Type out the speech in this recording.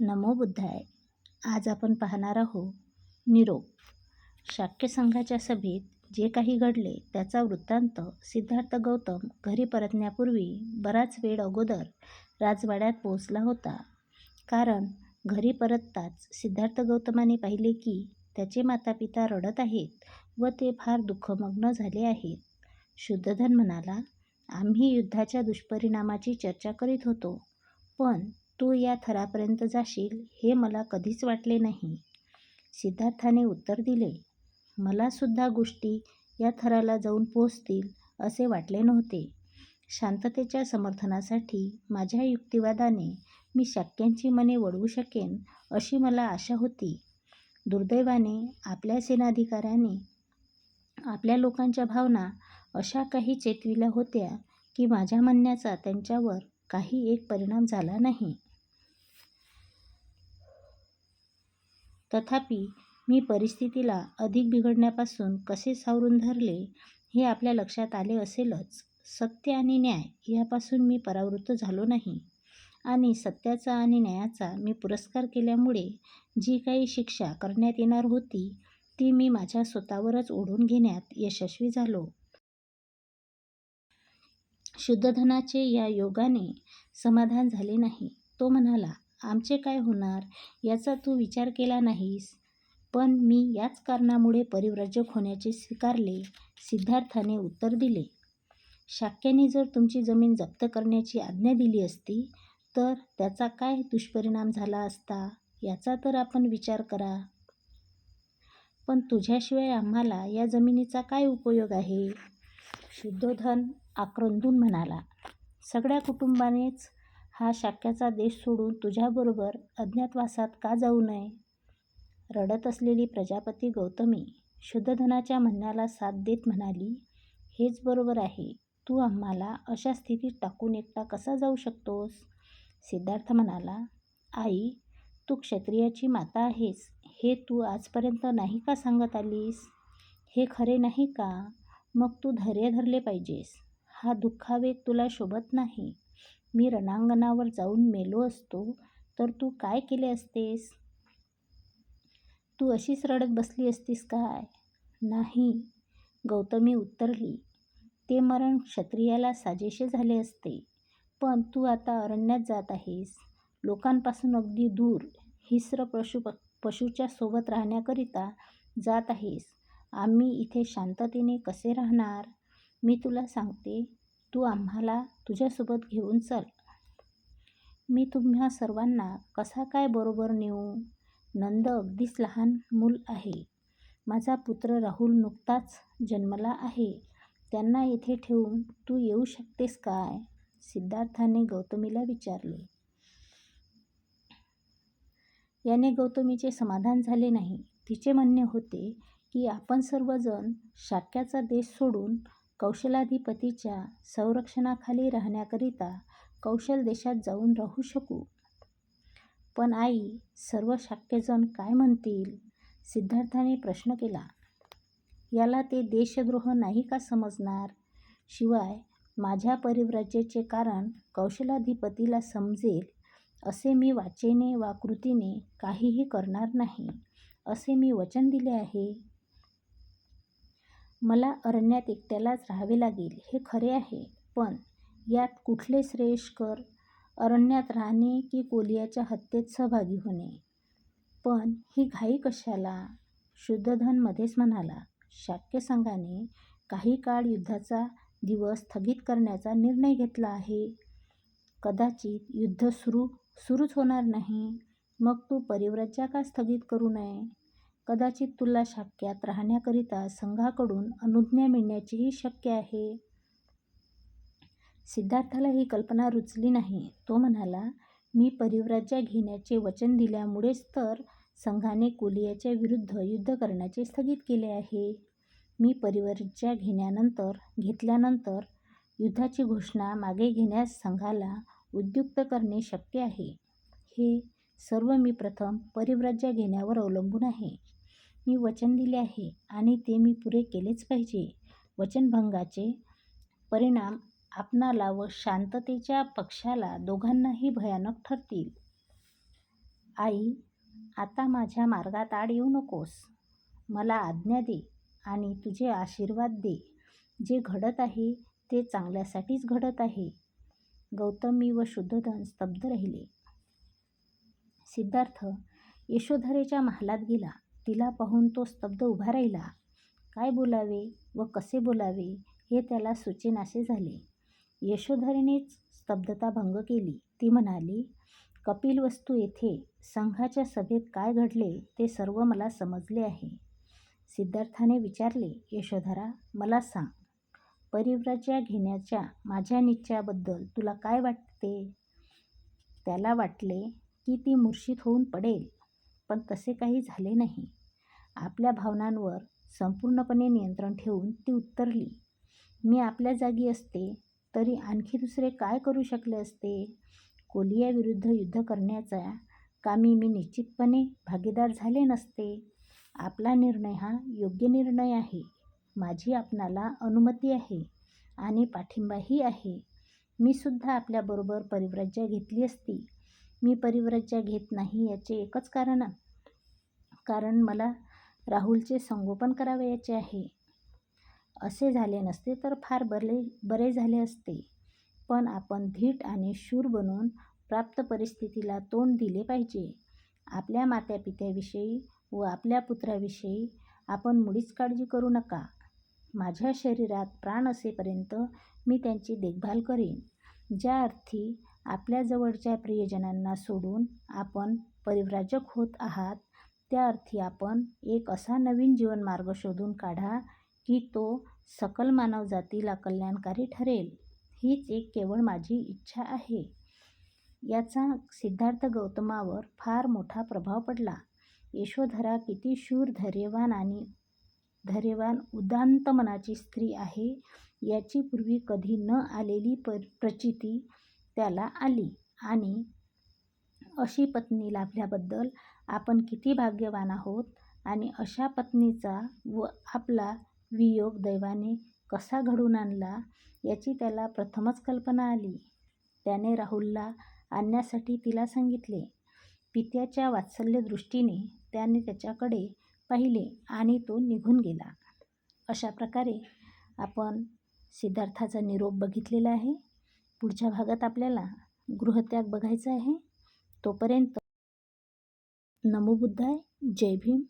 नमो बुद्धाय. आज आपण पाहणार आहोत निरोप. शाक्य संघाच्या सभेत जे काही घडले त्याचा वृत्तांत सिद्धार्थ गौतम घरी परतण्यापूर्वी बराच वेळ अगोदर राजवाड्यात पोहोचला होता. कारण घरी परतताच सिद्धार्थ गौतमाने पाहिले की त्याचे मातापिता रडत आहेत व ते फार दुःखमग्न झाले आहेत. शुद्धधन म्हणाला आम्ही युद्धाच्या दुष्परिणामाची चर्चा करीत होतो पण तू या थरापर्यंत जाशील हे मला कधीच वाटले नाही. सिद्धार्थाने उत्तर दिले मलासुद्धा गोष्टी या थराला जाऊन पोहोचतील असे वाटले नव्हते. शांततेच्या समर्थनासाठी माझ्या युक्तिवादाने मी शाक्यांची मने वळवू शकेन अशी मला आशा होती. दुर्दैवाने आपल्या सेनाधिकाऱ्याने आपल्या लोकांच्या भावना अशा काही चेतविल्या होत्या की माझ्या म्हणण्याचा त्यांच्यावर काही एक परिणाम झाला नाही. तथापि मी परिस्थितीला अधिक बिघडण्यापासून कसे सावरून धरले हे आपल्या लक्षात आले असेलच. सत्य आणि न्याय यापासून मी परावृत्त झालो नाही आणि सत्याचा आणि न्यायाचा मी पुरस्कार केल्यामुळे जी काही शिक्षा करण्यात येणार होती ती मी माझ्या स्वतःवरच ओढून घेण्यात यशस्वी झालो. शुद्धधनाचे या योगाने समाधान झाले नाही. तो म्हणाला आमचे काय होणार याचा तू विचार केला नाहीस? पण मी याच कारणामुळे परिव्राजक होण्याचे स्वीकारले सिद्धार्थाने उत्तर दिले. शाक्याने जर तुमची जमीन जप्त करण्याची आज्ञा दिली असती तर त्याचा काय दुष्परिणाम झाला असता? याचा तर आपण विचार करा. पण तुझ्याशिवाय आम्हाला या जमिनीचा काय उपयोग आहे? शुद्धोधन आक्रंदून म्हणाला. सगळ्या कुटुंबानेच हा शाक्याचा देश सोडून तुझ्याबरोबर अज्ञातवासात का जाऊ नये? रडत असलेली प्रजापती गौतमी शुद्धधनाच्या म्हणण्याला साथ देत म्हणाली हेच बरोबर आहे. तू आम्हाला अशा स्थितीत टाकून एकटा कसा जाऊ शकतोस? सिद्धार्थ म्हणाला आई तू क्षत्रियाची माता आहेस. हे तू आजपर्यंत नाही का सांगत आलीस? हे खरे नाही का? मग तू धैर्य धरले पाहिजेस. हा दुःखावेग तुला शोभत नाही. मी रणांगणावर जाऊन मेलो असतो तर तू काय केले असतेस? तू अशीच रडत बसली असतीस काय? नाही गौतमी उत्तरली ते मरण क्षत्रियाला साजेसे झाले असते. पण तू आता अरण्यात जात आहेस. लोकांपासून अगदी दूर हिस्र पशु पशूच्या सोबत राहण्याकरिता जात आहेस. आम्ही इथे शांततेने कसे राहणार? मी तुला सांगते तू आम्हाला तुझ्यासोबत घेऊन चल. मी तुम्हा सर्वांना कसा काय बरोबर नेऊ? नंद अगदीच लहान मूल आहे. माझा पुत्र राहुल नुकताच जन्मला आहे. त्यांना येथे ठेवून तू येऊ शकतेस काय? सिद्धार्थाने गौतमीला विचारले. याने गौतमीचे समाधान झाले नाही. तिचे म्हणणे होते की आपण सर्वजण शाक्याचा देश सोडून कौशलाधिपतीच्या संरक्षणाखाली राहण्याकरिता कौशल देशात जाऊन राहू शकू. पण आई सर्व शाक्यजण काय म्हणतील? सिद्धार्थाने प्रश्न केला. याला ते देशद्रोह नाही का समजणार? शिवाय माझ्या परिव्राज्याचे कारण कौशलाधिपतीला समजेल असे मी वाचेने वा कृतीने काहीही करणार नाही असे मी वचन दिले आहे. मला अरण्यात एकट्यालाच राहावे लागेल हे खरे आहे. पण यात कुठले श्रेयस्कर अरण्यात राहणे की कोलियाच्या हत्येत सहभागी होणे? पण ही घाई कशाला? शुद्धधन मध्येच म्हणाला. शाक्य संघाने काही काळ युद्धाचा दिवस स्थगित करण्याचा निर्णय घेतला आहे. कदाचित युद्ध सुरू सुरूच होणार नाही. मग तू परिव्राज्या का स्थगित करू नये. कदाचित तुला शाक्यात राहण्याकरिता संघाकडून अनुज्ञा मिळण्याचीही शक्य आहे. सिद्धार्थाला ही कल्पना रुचली नाही. तो म्हणाला मी परिव्राज्या घेण्याचे वचन दिल्यामुळेच तर संघाने कोलियाच्या विरुद्ध युद्ध करण्याचे स्थगित केले आहे. मी परिव्राज्या घेण्यानंतर घेतल्यानंतर युद्धाची घोषणा मागे घेण्यास संघाला उद्युक्त करणे शक्य आहे. हे सर्व मी प्रथम परिव्राज्या घेण्यावर अवलंबून आहे. मी वचन दिले आहे आणि ते मी पुरे केलेच पाहिजे. वचनभंगाचे परिणाम आपणाला व शांततेच्या पक्षाला दोघांनाही भयानक ठरतील. आई आता माझ्या मार्गात आड येऊ नकोस. मला आज्ञा दे आणि तुझे आशीर्वाद दे. जे घडत आहे ते चांगल्यासाठीच घडत आहे. गौतमी व शुद्धधन स्तब्ध राहिले. सिद्धार्थ यशोधरेच्या महालात गेला. तिला पाहून तो स्तब्ध उभा राहिला. काय बोलावे व कसे बोलावे हे त्याला सुचेनासे झाले. यशोधरेनेच स्तब्धता भंग केली. ती म्हणाली कपिलवस्तू येथे संघाच्या सभेत काय घडले ते सर्व मला समजले आहे. सिद्धार्थाने विचारले यशोधरा मला सांग. परिव्राज्या घेण्याच्या माझ्या निश्चयाबद्दल तुला काय वाटते? त्याला वाटले की ती मूर्छित होऊन पडेल. पण तसे काही झाले नाही. आपल्या भावनांवर संपूर्णपणे नियंत्रण ठेवून ती उत्तरली मी आपल्या जागी असते तरी आणखी दुसरे काय करू शकले असते? कोलियाविरुद्ध युद्ध करण्याचा कामी मी निश्चितपणे भागीदार झाले नसते. आपला निर्णय हा योग्य निर्णय आहे. माझी आपणाला अनुमती आहे आणि पाठिंबाही आहे. मी सुद्धा आपल्याबरोबर परिव्राज्य घेतली असती. मी परिव्रज्या घेत नाही याचे एकच कारण कारण मला राहुलचे संगोपन करावयाचे आहे. असे झाले नसते तर फार बरे बरे झाले असते. पण आपण धीट आणि शूर बनून प्राप्त परिस्थितीला तोंड दिले पाहिजे. आपल्या मातापित्याविषयी व आपल्या पुत्राविषयी आपण मुळीच काळजी करू नका. माझ्या शरीरात प्राण असेपर्यंत मी त्यांची देखभाल करेन. ज्या अर्थी आपल्या जवळच्या प्रियजनांना सोडून आपण परिव्राजक होत आहात त्या अर्थी आपण एक असा नवीन जीवनमार्ग शोधून काढा की तो सकल मानवजातीला कल्याणकारी ठरेल. हीच एक केवळ माझी इच्छा आहे. याचा सिद्धार्थ गौतमावर फार मोठा प्रभाव पडला. यशोधरा किती शूर धैर्यवान आणि धैर्यवान उदांत मनाची स्त्री आहे याची पूर्वी कधी न आलेली प प्रचिती त्याला आली आणि अशी पत्नी लाभल्याबद्दल आपण किती भाग्यवान आहोत आणि अशा पत्नीचा व आपला वियोग दैवाने कसा घडून आणला याची त्याला प्रथमच कल्पना आली. त्याने राहुलला आणण्यासाठी तिला सांगितले. पित्याच्या वात्सल्यदृष्टीने त्याने त्याच्याकडे पाहिले आणि तो निघून गेला. अशा प्रकारे आपण सिद्धार्थाचा निरोप बघितलेला आहे. पुढच्या भागात आपल्याला गृहत्याग बघायचा आहे. तोपर्यंत नमो बुद्धाय. जय भीम.